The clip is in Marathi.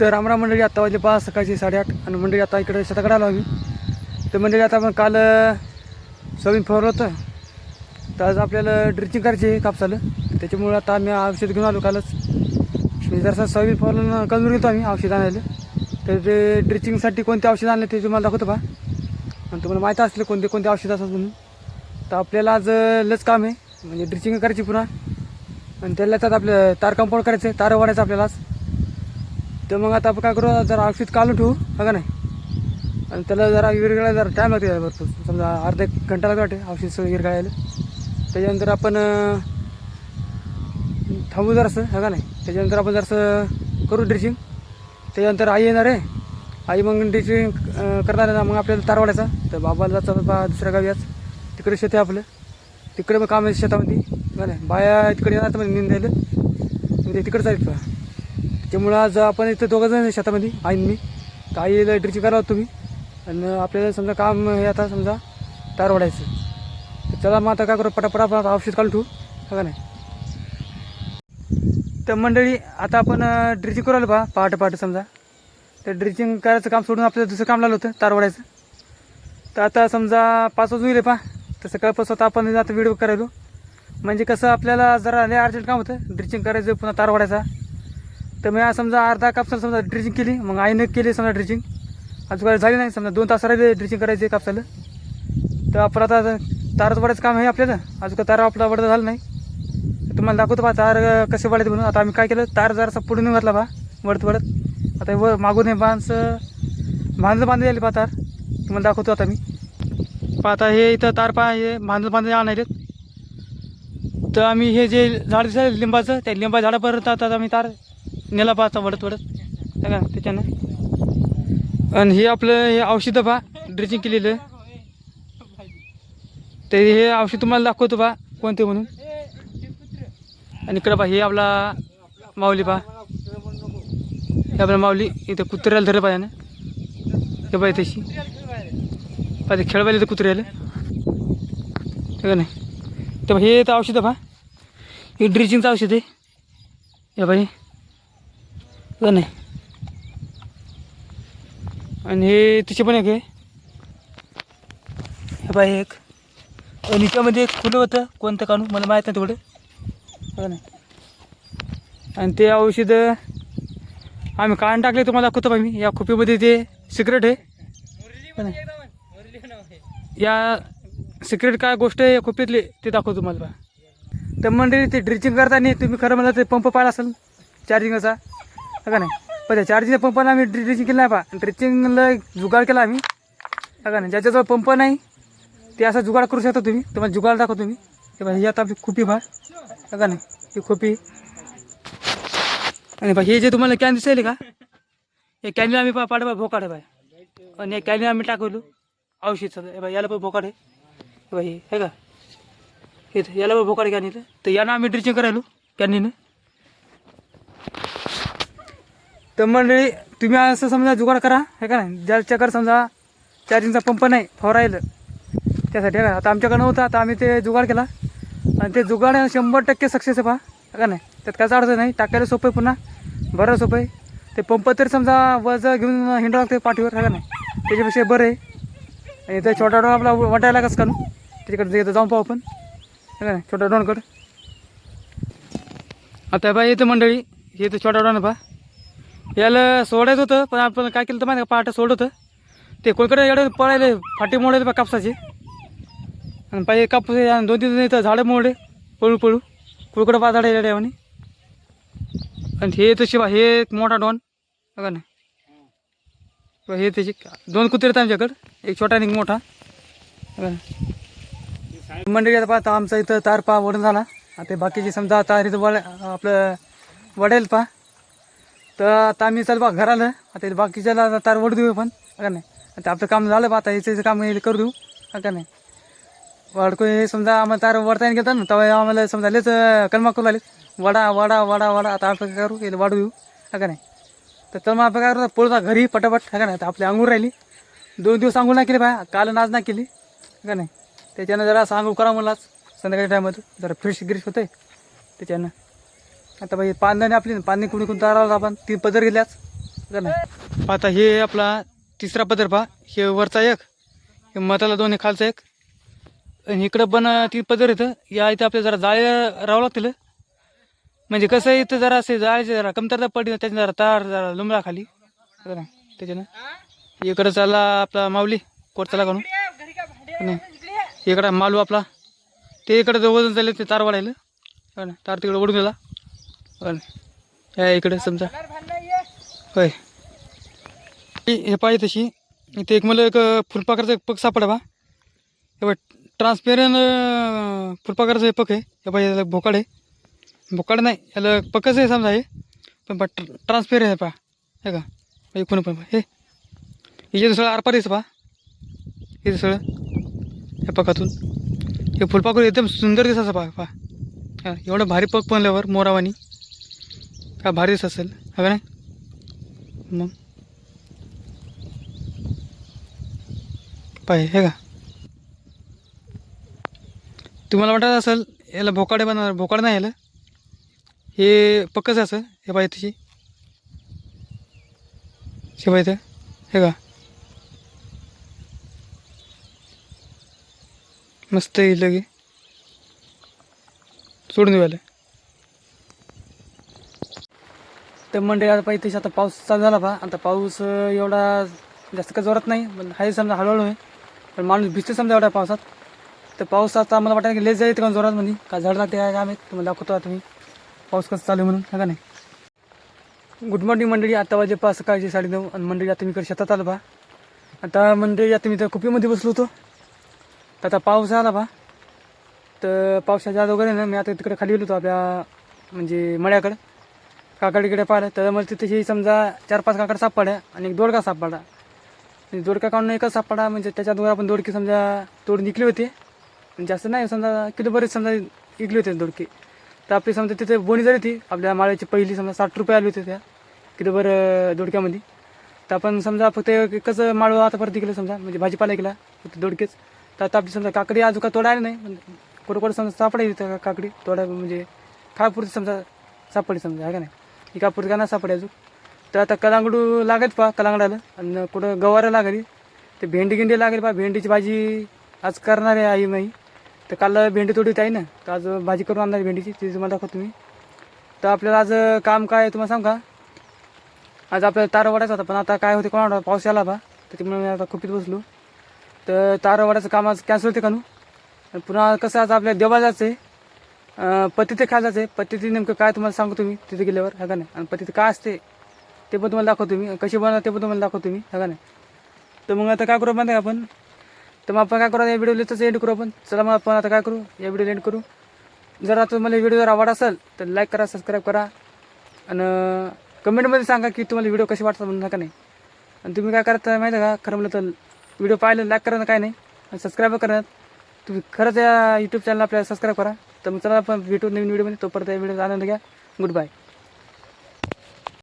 तर रामराम मंडळी आत्ता वाजले पाच सकाळची साडेआठ आणि मंडळी आता इकडे शेताकडे आलो आम्ही. तर मंडळी आता आपण काल सोयाबीन फवारलं होतं. तर आज आपल्याला ड्रिचिंग करायची आहे त्याच्यामुळं आता आम्ही औषध घेऊन आलो कालच. मी जरासा सोयाबीन फवारलं कलून घेतो आम्ही औषध आणायला. तर ते ड्रिचिंगसाठी कोणते औषध आणले ते तुम्हाला दाखवतो पहा. आणि तुम्हाला माहीत असले कोणते कोणते औषध असतात म्हणून. तर आपल्याला आज लच काम आहे. म्हणजे ड्रिचिंग करायची पुन्हा. आणि त्याला त्यात आपलं तार कंपाऊंड करायचं आहे. तार वाढायचं आपल्याला आज. तर मग आता आपण काय करू जरा औषध काढून ठेवू हा का नाही? आणि त्याला जरा विरगळायला जरा टाईम लागते भरपूर. समजा अर्धा एक घंटा लागतो वाटते औषध सगळं विरगळायला त्याच्यानंतर आपण थांबू जरासं हा का नाही? त्याच्यानंतर आपण जरासं करू ड्रेसिंग त्याच्यानंतर आई येणार आहे. आई मग ड्रेसिंग करणार ना मग आपल्याला तारवाड्याचा. तर बाबाला जायचं बा दुसऱ्या गावी आज. तिकडे शेत आहे आपलं. तिकडे मग काम आहे शेतामध्ये हा नाही? बाया तिकडे येणार तर म्हणजे निंदायला. म्हणजे तिकडे जायचं त्यामुळं आज आपण इथं दोघं जण शेतामध्ये आईन मी. तर आईला ड्रिचिंग करावं तुम्ही. आणि आपल्याला समजा काम हे आता समजा तार वाढायचं तर चला मग आता काय करू पटापट आपण आता औषध काढून ठेवू. हा का नाही? तर मंडळी आता आपण ड्रिचिंग करू आलो पहा पहाटे पहाटे समजा. तर ड्रिचिंग करायचं काम सोडून आपल्याला दुसरं काम लागलं होतं तार वाढायचं. तर आता समजा पाच वाजून गेले पहा. तर सकाळपासून आता आपण आता व्हिडिओ करायलो. म्हणजे कसं आपल्याला जरा लय अर्जंट काम होतं ड्रिचिंग करायचं पुन्हा तार वाढायचा. तर मी आज समजा अर्धा कापसाला समजा ड्रिचिंग केली मग आईनं केली समजा ड्रिचिंग अजून काही झाली नाही समजा दोन तास राहिले ड्रिचिंग करायची कापसाला. तर आपण आता तारच वाढायचं काम आहे आपल्याला. अजून का तारा आपला वाढत झाला नाही. तुम्हाला दाखवतो बा तार कसे वाढायचे म्हणून. आता आम्ही काय केलं तार जरासा पुढे नाही घातला बा वडत वडत. आता व मागून हे बांधचं बांधलं बांधले आले पा तार. तुम्हाला दाखवतो आता मी. पहा आता हे इथं तार पा हे बांधलं बांधले आणायले तर आम्ही हे जे झाड दिसलं लिंबाचं त्या लिंबा झाडापर्यंत आता आम्ही तार नेला पाहता वडत वडत. है का त्याच्यानं. आणि हे आपलं हे औषधं पहा ड्रेसिंग केलेलं. ते हे औषध तुम्हाला दाखवतो पहा कोणते म्हणून. आणि इकडं पहा हे आपला माऊली पहा हे आपला माऊली इथं कुत्र्याला धरलं पाहिजे ना. हे पाहिजे तशी. पाहिजे ते खेळ पाहिजे कुत्र्याला. हे का नाही तर हे तर औषधं पहा हे ड्रिचिंगचं औषध आहे. हे बाई नाही आणि हे तिचे पण एक आहे. हे बाई एक. आणि त्यामध्ये एक फुलं होतं कोणतं काढून मला माहीत नाही तेवढं. नाही आणि ते औषधं आम्ही काढून टाकले तुम्हाला दाखवतो बाई मी. या खोपीमध्ये ते सिक्रेट आहे. या सिक्रेट काय गोष्ट आहे या खोपीतली ते दाखवतो तुम्हाला. बा तर मंडळी ते ड्रिचिंग करताना तुम्ही खरं मला ते पंप पाहिला असेल चार्जिंगचा का नाही? पण त्या चार्जिंग पंपाला आम्ही ड्रिचिंग केलं नाही पा। ड्रिचिंगला जुगाड केला आम्ही का नाही? ज्याच्याजवळ पंप नाही। ते असा जुगाड करू शकता तुम्ही। तुम्हाला जुगाड दाखव तुम्ही। हे बघा ही आता आपली खोपी भा का नाही? ही खोपी। आणि बा हे जे तुम्हाला कॅन दिसेल का? हे कॅनला आम्ही पा पाडे बा भोकाड आहे बाय आणि हे कॅनला आम्ही टाकवलो. औषध हे बा याला पण भोकाड आहे. हे बा हे का? हे याला पण भोकाड कॅन इथं तर यानं आम्ही ड्रिचिंग करायलो कॅनीनं. तर मंडळी तुम्ही असं समजा जुगाड करा हे का नाही? ज्याच्याकडे समजा चार्जिंगचा पंप नाही फवारायला त्यासाठी का आता आमच्याकडे नव्हतं आता आम्ही ते जुगाड केला. आणि ते जुगाड शंभर टक्के सक्सेस आहे पहा का नाही? त्यात कायच अडचण नाही टाकायला सोपं आहे पुन्हा बरं सोपं आहे. ते पंप तरी समजा वज घेऊन हिंडावं लागते पाठीवर का नाही? त्याच्यापेक्षा बरं आहे. आणि ते छोटा डोन आपला वाटायला कसं काढू त्याच्याकडे तिथं जाऊन पाहू आपण हे का नाही? छोटा डोनकडं आता पहा येतं मंडळी हे तर छोटा डोन पहा याला सोडायचं होतं पण आपण काय केलं तर माहिती का? पहाटे सोडत होतं. ते कोणकडे एवढं पळायले फाटी मोडायले बा कापसाचे. आणि पाहिजे कापूस आणि दोन तीन इथं झाडं मोडले पळू पळू. कुळकडं पा झाडं येड्या म्हणे आणि हे तशी बा हे एक मोठा डॉन. बघा ना. हे त्याची दोन कुत्रे आहेत आमच्याकडं एक छोटा आणि एक मोठा. बघा ना. मंडळी आता पाहता आमचा इथं तार पा वडून झाला. आता बाकीची समजा तार इथं वड आपलं वडेल पा तर आता आम्ही चल बा घराला. आता इथं बाकीच्याला तार वडू देऊ पण का नाही? आता आपलं काम झालं बा आता याचं काम करू देऊ. का नाही? वाडको हे समजा आम्हाला तार वडता येईल घेतात ना तेव्हा आम्हाला समजा लेच कलमा करू लागले. वडा वडा वडा वडा आता आपण काय करू याला वाढू देऊ. हा का नाही? तर तर मग आपण काय करू? पोळता घरी पटापट. का नाही? आता आपली अंगूर राहिली. दोन दिवस अंघोळ नाही केली बाय काल नाच नाही केली. हा का नाही? त्याच्यानं जरा सांगू करा मला संध्याकाळी टायमात जरा फ्रेश गिरीश होते त्याच्यानं आता बाई पांदाने आपली पाणी कुणी कुणी तारावलं आपण. तीन पदर गेल्याच का नाही आता हे आपला तिसरा पदर पहा. हे वरचा एक हे मताला दोन हे खालचा एक. आणि इकडं पण तीन पदर येतं या इथं आपल्या जरा जाळे राहावं लागतील. म्हणजे कसं आहे इथं जरा असे जाळ्याचे जरा कमतरता पडली त्याच्यानं जरा तार जरा लुमळा खाली. त्याच्यानं. इकडं चालला आपला माऊली कोरचाला काढून. नाही इकडं मालू आपला. ते इकडं जो वजन चालले ते तार वाढायला. ना तार तिकडं ओढून गेला. या इकडे समजा. होय. हे- हे पाहिजे तशी. इथे एक मला एक फुलपाखराचा एक पक सापडा बा हे बघ ट्रान्सपेरंट फुलपाखराचं हे पक आहे. हे पाहिजे याला भोकाड आहे. भोकाड नाही याला पकच आहे समजा हे. पण पा ट्रान्सपेर आहे पा. हे का? एकूण पण पहा. हे. हे दुसरं आरपार येतं पा. हे दुसरं या पकातून. हे फुलपाखरू एकदम सुंदर दिसायचं पा पा. एवढं भारी पग बनल्यावर मोरावानी. का भारी असेल. हवे का नाही? मग. पाय हे का? तुम्हाला वाटत असेल याला भोकाडे बनवणार भोकाड नाही याला. हे पक्कच असेल असं हे पाहिजे तशी हे पाहिजे हे का? मस्त येईल लगे. सोडून द्यायला याला तर मंडळी आता पाहिजे तशी आता पाऊस चालू झाला पहा. आता पाऊस एवढा जास्त काही जोरात नाही पण हाय समजा हळूहळू आहे. पण माणूस भिजते समजा एवढ्या पावसात. तर पाऊस आता मला वाटतं की लेस जाईल का जोरात म्हणजे का झाड लागते काय काम आहे तुम्हाला दाखवतो आता मी. पाऊस कसं चालू आहे म्हणून का नाही? गुड मॉर्निंग मंडळी आता वाजे पाच सकाळची साडे नऊ आणि मंडळी आता मी इकडे शेतात आलो पहा. आता मंडळी आता मी तर कुपीमध्ये बसलो होतो. तर आता पाऊस आला पहा. तर पावसाच्या आत वगैरे ना मी आता तिकडे खाली गेलो होतो आपल्या म्हणजे मळ्याकडं. काकडीकडे पाहिलं तर मला तिथेही समजा चार पाच काकड सापडल्या आणि एक दोडका सापडला. दोडका काढून एकच सापडा म्हणजे त्याच्यात आपण दोडकी समजा तोडून निघली होती. जास्त नाही समजा किलो बरेच समजा विकली होती दोडकी. तर आपली समजा तिथे बोणी झाली होती. आपल्या माळ्याची पहिली समजा साठ रुपये आली होती त्या किलो बरं दोडक्यामध्ये. तर आपण समजा फक्त एकच माळ आता परत केलं समजा म्हणजे भाजीपाला केला फक्त दोडकेच. तर आता आपली समजा काकडी अजून का तोडायला नाही पण कुठं कुठं समजा सापडायची काकडी तोडा म्हणजे खापुरती समजा सापडली समजा आहे का नाही? ही कापूर का ना सापडे अजून. तर आता कलांगडू लागत पा कलांगडाला. आणि कुठं गवारं लागली. ते भेंडी गिंडी लागेल पा भेंडीची भाजी आज करणार आहे आई माई. तर काल भेंडी तोडीत आहे ना. तर आज भाजी करून आणणार भेंडीची. ती तुम्हाला दाखवतो मी. तर आपल्याला आज काम काय आहे तुम्हाला सांग का? आज आपल्याला तार वाढायचा होता. पण आता काय होते कोणा पाऊस आला बा त्याच्यामुळे मी आता खुपीत बसलो. तर तार वाढायचं काम आज कॅन्सल होते का नू? पुन्हा कसं आज आपल्या देवाला जायचं आहे पतिथे खायला जायचं आहे पतिथे नेमकं काय तुम्हाला सांगतो तुम्ही? तिथे गेल्यावर हा का नाही? आणि पतिथे काय असते? ते पण तुम्हाला दाखवतो मी. कशी बनवतात ते पण तुम्हाला दाखवतो मी हा का नाही? तर मग आता काय करू माहिती का आपण? तर मग आपण काय करू या व्हिडिओ तसं एंड करू आपण. चला मग आपण आता काय करू? या व्हिडिओ एंड करू. जर आता तुम्हाला व्हिडिओ जर आवड असेल तर लाईक करा सबस्क्राईब करा. आणि कमेंटमध्ये सांगा की तुम्हाला व्हिडिओ कसे वाटतात म्हणून का नाही? आणि तुम्ही काय करता माहिती आहे का? खरं म्हणलं तर व्हिडिओ पाहिलं लाईक करा काय नाही. आणि सबस्क्राईब करा. तुम्ही खरंच या यूट्यूब चॅनल आपल्याला सबस्क्राईब करा. तर मग चला आपण भेटू नवीन व्हिडिओमध्ये तोपर्यंत व्हिडिओ आनंद घ्या. Good bye